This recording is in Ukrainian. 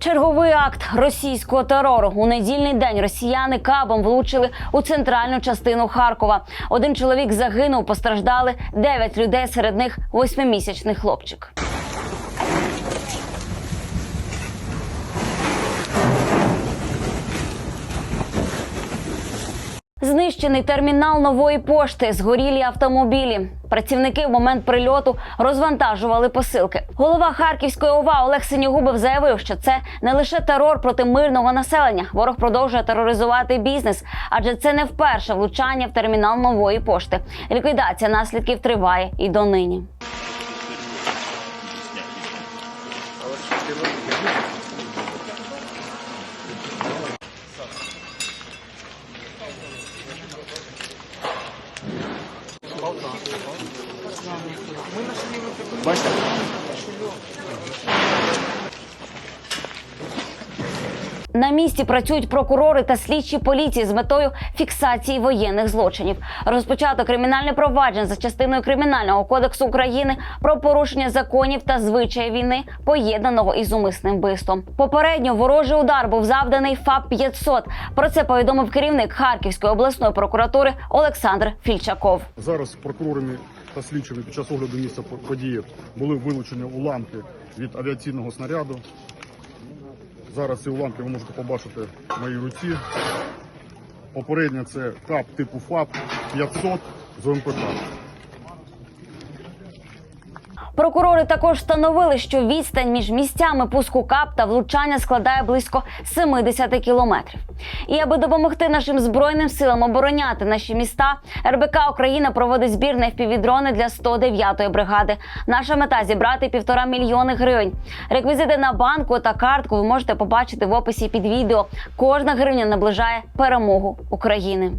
Черговий акт російського терору у недільний день росіяни кабом влучили у центральну частину Харкова. Один чоловік загинув, постраждали дев'ять людей, серед них восьмимісячний хлопчик. Знищений термінал нової пошти, згорілі автомобілі. Працівники в момент прильоту розвантажували посилки. Голова Харківської ОВА Олег Синьогубов заявив, що це не лише терор проти мирного населення. Ворог продовжує тероризувати бізнес, адже це не вперше влучання в термінал нової пошти. Ліквідація наслідків триває і донині. На місці працюють прокурори та слідчі поліції з метою фіксації воєнних злочинів. Розпочато кримінальне провадження за частиною кримінального кодексу України про порушення законів та звичаї війни, поєднаного із умисним вбивством. Попередньо ворожий удар був завданий ФАП 500 Про це повідомив керівник Харківської обласної прокуратури Олександр Фільчаков. Зараз прокурорами та слідчими під час огляду місця події були вилучені уламки від авіаційного снаряду. Зараз ці уламки ви можете побачити в моїй руці. Попереднє це кап типу ФАП 500 з ОМПК. Прокурори також встановили, що відстань між місцями пуску кап та влучання складає близько 70 кілометрів. І аби допомогти нашим збройним силам обороняти наші міста, РБК Україна проводить збір на FPV-дрони для 109-ї бригади. Наша мета зібрати півтора мільйони гривень. Реквізити на банку та картку ви можете побачити в описі під відео. Кожна гривня наближає перемогу України.